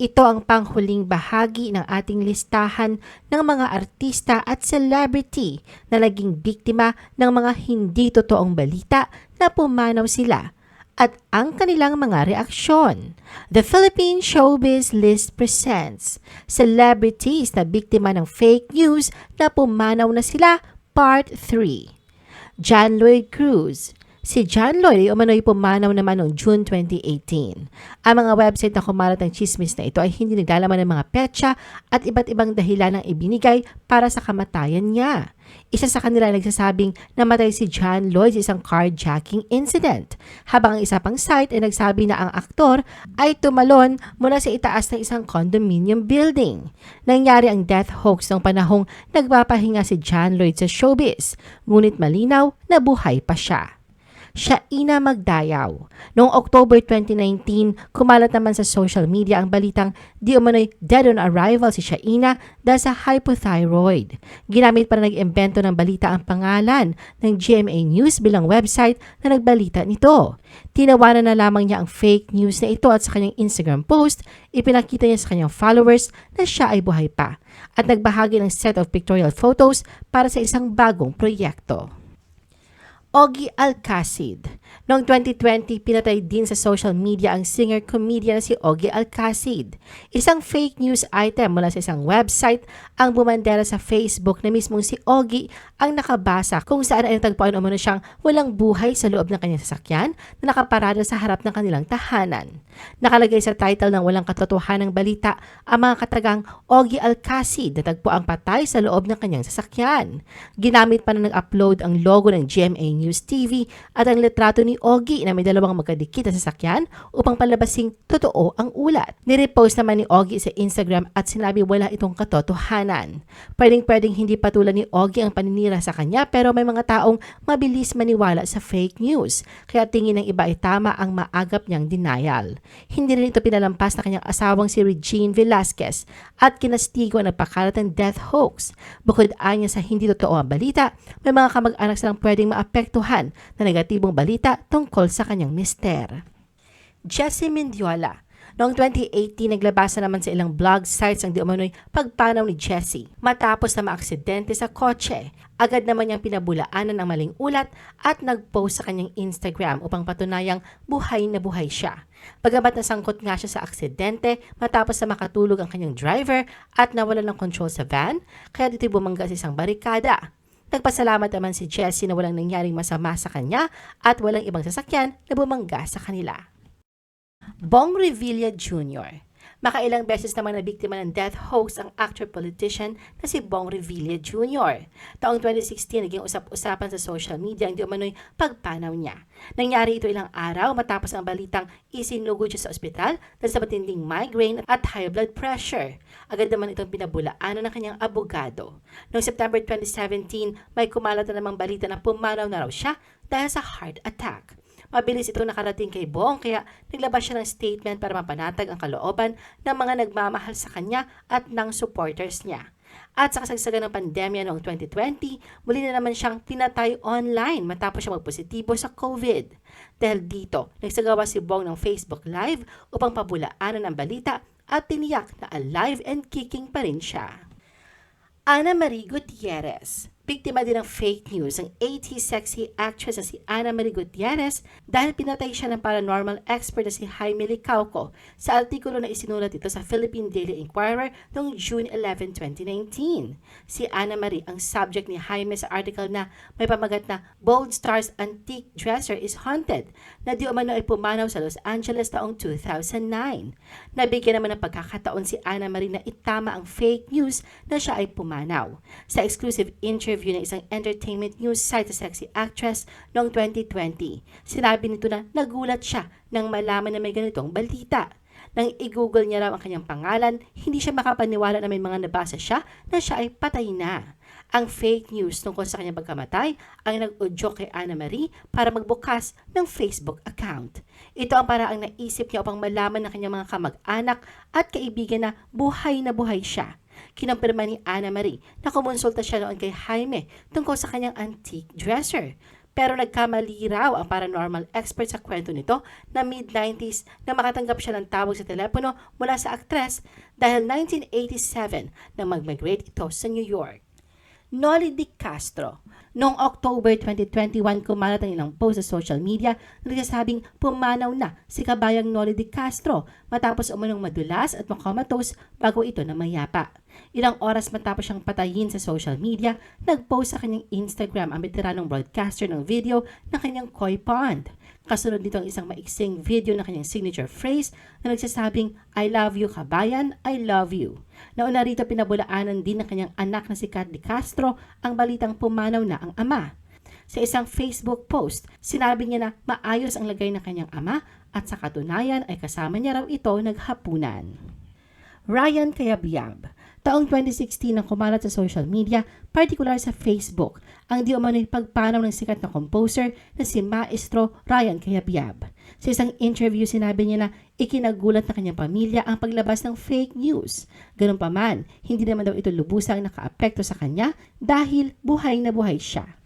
Ito ang panghuling bahagi ng ating listahan ng mga artista at celebrity na naging biktima ng mga hindi totoong balita na pumanaw sila at ang kanilang mga reaksyon. The Philippine Showbiz List presents Celebrities na biktima ng fake news na pumanaw na sila Part 3. John Lloyd Cruz Si John Lloyd ay umano'y pumanaw naman noong June 2018. Ang mga website na kumalat ng chismis na ito ay hindi naglalaman ng mga petsa at iba't ibang dahilan ang ibinigay para sa kamatayan niya. Isa sa kanila ay nagsasabing namatay si John Lloyd sa isang carjacking incident, habang ang isa pang site ay nagsabi na ang aktor ay tumalon mula sa itaas ng isang condominium building. Nangyari ang death hoax ng panahong nagpapahinga si John Lloyd sa showbiz, ngunit malinaw na buhay pa siya. Shaina Magdayaw. Noong October 2019, kumalat naman sa social media ang balitang di umano'y dead on arrival si Shaina dahil sa hypothyroid. Ginamit para nag-imbento ng balita ang pangalan ng GMA News bilang website na nagbalita nito. Tinawanan na lamang niya ang fake news na ito at sa kanyang Instagram post, ipinakita niya sa kanyang followers na siya ay buhay pa at nagbahagi ng set of pictorial photos para sa isang bagong proyekto. Ogie Alcacid. Noong 2020, pinatay din sa social media ang singer-comedian na si Ogie Alcacid. Isang fake news item mula sa isang website ang bumandera sa Facebook na mismong si Ogie ang nakabasa kung saan ay natagpuan umano siyang walang buhay sa loob ng kanyang sasakyan na nakaparada sa harap ng kanilang tahanan. Nakalagay sa title ng walang katotohanang balita ang mga katagang Ogie Alcacid na tagpo ang patay sa loob ng kanyang sasakyan. Ginamit pa na nag-upload ang logo ng GMA News TV at ang litrato ni Ogie na may dalawang magkadikit na sasakyan upang palabasing totoo ang ulat. Nirepost naman ni Ogie sa Instagram at sinabi wala itong katotohanan. Pwedeng pwedeng hindi patulan ni Ogie ang paninira sa kanya pero may mga taong mabilis maniwala sa fake news kaya tingin ng iba ay tama ang maagap niyang denial. Hindi rin ito pinalampas na kanyang asawang si Regine Velasquez at kinastigo ang nagpakalat ng death hoax. Bukod anya sa hindi totoo ang balita, may mga kamag-anak silang pwedeng maapektuhan na negatibong balita tungkol sa kanyang mister. Jessie Mendiola Noong 2018, naglabasa naman sa ilang blog sites ang di umano'y pagpanaw ni Jessie. Matapos na maaksidente sa kotse, agad naman niyang pinabulaanan ang maling ulat at nag-post sa kanyang Instagram upang patunayang buhay na buhay siya. Pagamat nasangkot nga siya sa aksidente matapos na makatulog ang kanyang driver at nawalan ng control sa van, kaya dito'y bumangga sa isang barikada. Nagpasalamat naman si Jessie na walang nangyaring masama sa kanya at walang ibang sasakyan na bumangga sa kanila. Bong Revilla Jr. Makailang beses naman na biktima ng death hoax ang actor-politician na si Bong Revilla Jr. Taong 2016, naging usap-usapan sa social media ang di umano'y pagpanaw niya. Nangyari ito ilang araw matapos ang balitang isinugod siya sa ospital dahil sa matinding migraine at high blood pressure. Agad naman itong pinabulaanan ng kanyang abogado. Noong September 2017, may kumalat na namang balita na pumanaw na raw siya dahil sa heart attack. Mabilis ito nakarating kay Bong kaya naglabas siya ng statement para mapanatag ang kalooban ng mga nagmamahal sa kanya at ng supporters niya. At sa kasagsagan ng pandemya noong 2020, muli na naman siyang tinatay online matapos siya magpositibo sa COVID. Dahil dito, nagsagawa si Bong ng Facebook Live upang pabulaanan ang balita at tiniyak na alive and kicking pa rin siya. Ana Marie Gutierrez Biktima din ng fake news ang 80 sexy actress na si Ana Marie Gutierrez dahil pinatay siya ng paranormal expert na si Jaime Licauco sa artikulo na isinulat ito sa Philippine Daily Inquirer noong June 11, 2019. Si Ana Marie ang subject ni Jaime sa article na may pamagat na Bold Stars Antique Dresser is Haunted na di umano ay pumanaw sa Los Angeles taong 2009. Nabigyan naman ng pagkakataon si Ana Marie na itama ang fake news na siya ay pumanaw. Sa exclusive interview interview ng isang entertainment news site sa sexy actress noong 2020. Sinabi nito na nagulat siya nang malaman na may ganitong balita. Nang i-google niya raw ang kanyang pangalan, hindi siya makapaniwala na may mga nabasa siya na siya ay patay na. Ang fake news tungkol sa kanyang pagkamatay ang nag-udyo kay Anna Marie para magbukas ng Facebook account. Ito ang paraang naisip niya upang malaman ng kanyang mga kamag-anak at kaibigan na buhay na buhay siya Kinampirma ni Ana Marie na kumonsulta siya noon kay Jaime tungkol sa kanyang antique dresser. Pero nagkamali raw ang paranormal expert sa kwento nito na mid-90s na makatanggap siya ng tawag sa telepono mula sa aktres dahil 1987 nang mag-migrate ito sa New York. Noli Di Castro. Noong October 2021, kumalat ang ilang post sa social media na nagsasabing pumanaw na si kabayang Noli Di Castro matapos umunong madulas at makomatos bago ito na mayapa. Ilang oras matapos siyang patayin sa social media, nag-post sa kanyang Instagram ang veteranong broadcaster ng video ng kanyang koi pond. Kasunod nito ang isang maiksing video ng kanyang signature phrase na nagsasabing, I love you kabayan, I love you. Nauna rito pinabulaanan din ng kanyang anak na si Kat Castro ang balitang pumanaw na ang ama. Sa isang Facebook post, sinabi niya na maayos ang lagay ng kanyang ama at sa katunayan ay kasama niya raw ito naghapunan. Ryan Kayabyab. Taong 2016 nang kumalat sa social media, partikular sa Facebook, ang di umano'y pagpanaw ng sikat na composer na si Maestro Ryan Kayabyab. Sa isang interview, sinabi niya na ikinagulat na kanyang pamilya ang paglabas ng fake news. Ganun pa man, hindi naman daw ito lubusang nakaapekto sa kanya dahil buhay na buhay siya.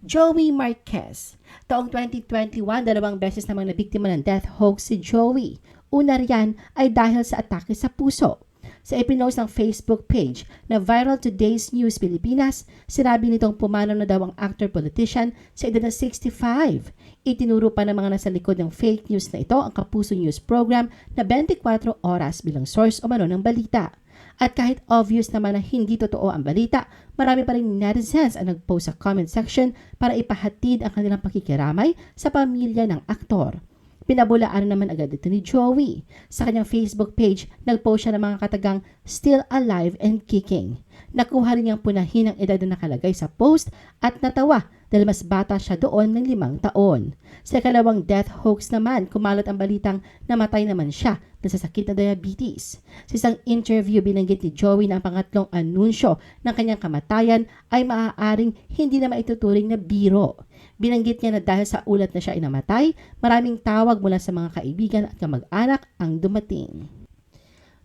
Joey Marquez. Taong 2021, dalawang beses namang nabiktima ng death hoax si Joey. Una riyan ay dahil sa atake sa puso. Sa ipinost ng Facebook page na Viral Today's News Pilipinas, sinabi nitong pumanaw na daw ang actor-politician sa edad na 65. Itinuro pa ng mga nasa likod ng fake news na ito ang Kapuso News program na 24 oras bilang source o mano ng balita. At kahit obvious naman na hindi totoo ang balita, marami pa rin netizens ang nag-post sa comment section para ipahatid ang kanilang pakikiramay sa pamilya ng aktor. Pinabulaan naman agad ito ni Joey. Sa kanyang Facebook page, nag-post siya ng mga katagang Still Alive and Kicking. Nakuha rin niyang punahin ang edad na nakalagay sa post at natawa dahil mas bata siya doon ng limang taon. Sa kalawang death hoax naman, kumalot ang balitang namatay naman siya dahil sa sakit na diabetes. Sa isang interview, binanggit ni Joey na ang pangatlong anunsyo ng kanyang kamatayan ay maaaring hindi na maituturing na biro. Binanggit niya na dahil sa ulat na siya ay namatay, maraming tawag mula sa mga kaibigan at kamag-anak ang dumating.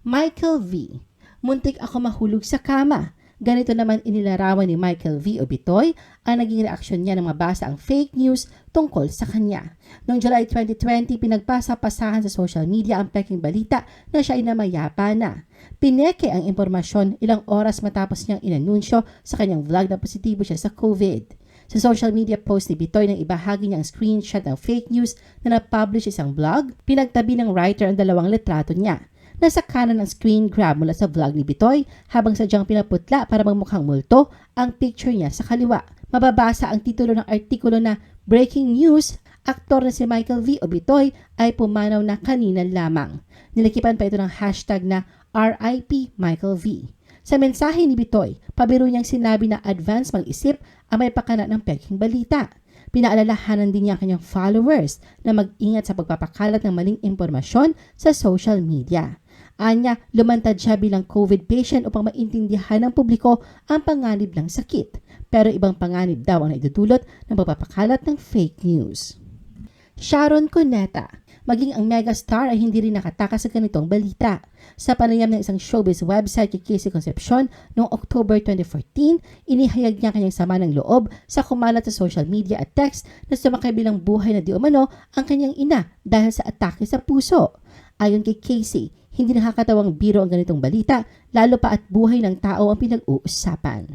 Michael V. Muntik ako mahulog sa kama. Ganito naman inilarawan ni Michael V. Obitoy ang naging reaksyon niya nang mabasa ang fake news tungkol sa kanya. Noong July 2020, pinagpasa-pasahan sa social media ang peking balita na siya ay namayapa na. Pineke ang impormasyon ilang oras matapos niyang inanunsyo sa kanyang vlog na positibo siya sa COVID. Sa social media post ni Bitoy nang ibahagi niya ang screenshot ng fake news na na-publish isang blog, pinagtabi ng writer ang dalawang litrato niya. Nasa kanan ang screen grab mula sa vlog ni Bitoy habang sadyang pinaputla para magmukhang multo ang picture niya sa kaliwa. Mababasa ang titulo ng artikulo na Breaking News, aktor na si Michael V. Obitoy ay pumanaw na kanina lamang. Nilakipan pa ito ng hashtag na RIP Michael V. Sa mensahe ni Bitoy, pabiro niyang sinabi na advance mag-isip ang may pakana ng peking balita. Pinaalalahanan din niya ang kanyang followers na mag-ingat sa pagpapakalat ng maling impormasyon sa social media. Anya, lumantad siya bilang COVID patient upang maintindihan ng publiko ang panganib ng sakit. Pero ibang panganib daw ang naidudulot ng pagpapakalat ng fake news. Sharon Cuneta, maging ang megastar ay hindi rin nakatakas sa ganitong balita. Sa panayam ng isang showbiz website kay Casey Concepcion noong October 2014, inihayag niya kanyang sama ng loob sa kumalat sa social media at text na sumakay bilang buhay na di umano ang kanyang ina dahil sa atake sa puso. Ayon kay Casey, hindi nakakatawang biro ang ganitong balita, lalo pa at buhay ng tao ang pinag-uusapan.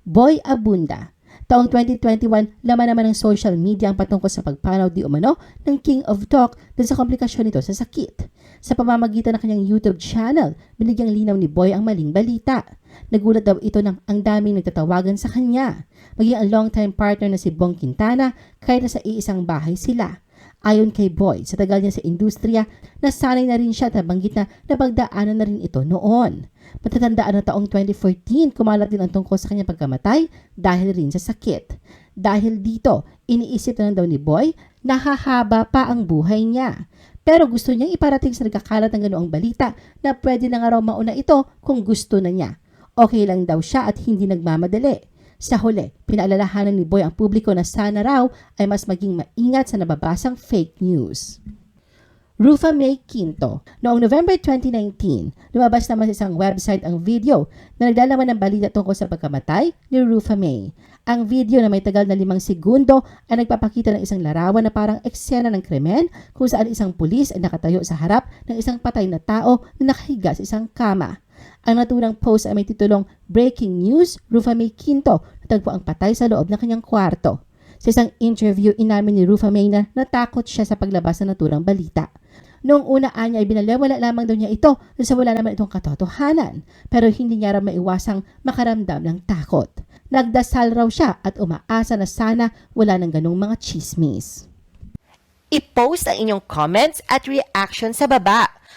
Boy Abunda Taong 2021, laman naman ng social media ang patungkol sa pagpanaw di umano ng King of Talk dahil sa komplikasyon nito sa sakit. Sa pamamagitan ng kanyang YouTube channel, binigyang linaw ni Boy ang maling balita. Nagulat daw ito ng ang daming nagtatawagan sa kanya. Maging ang longtime partner na si Bong Quintana kahit na sa iisang bahay sila. Ayon kay Boy, sa tagal niya sa industriya, nasanay na rin siya at nabanggit na napagdaanan na rin ito noon. Matatandaan na taong 2014, kumalat din ang tungkol sa kanyang pagkamatay dahil rin sa sakit. Dahil dito, iniisip na lang daw ni Boy na hahaba pa ang buhay niya. Pero gusto niyang iparating sa nagkakalat ng ganoong balita na pwede na nga raw mauna ito kung gusto na niya. Okay lang daw siya at hindi nagmamadali. Sa huli, pinaalalahanan ni Boy ang publiko na sana raw ay mas maging maingat sa nababasang fake news. Rufa May Quinto. Noong November 2019, lumabas naman sa isang website ang video na naglalaman ng balita tungkol sa pagkamatay ni Rufa May. Ang video na may tagal na limang segundo ay nagpapakita ng isang larawan na parang eksena ng krimen kung saan isang pulis ay nakatayo sa harap ng isang patay na tao na nakahiga sa isang kama. Ang naturang post ay may titulong Breaking News, Rufa May Quinto, natagpo ang patay sa loob ng kanyang kwarto. Sa isang interview, inamin ni Rufa May na natakot siya sa paglabas ng naturang balita. Noong una anya ay binalewala lamang daw niya ito dahil sa wala naman itong katotohanan. Pero hindi niya raw maiwasang makaramdam ng takot. Nagdasal raw siya at umaasa na sana wala ng ganong mga chismis. I-post ang inyong comments at reaction sa baba.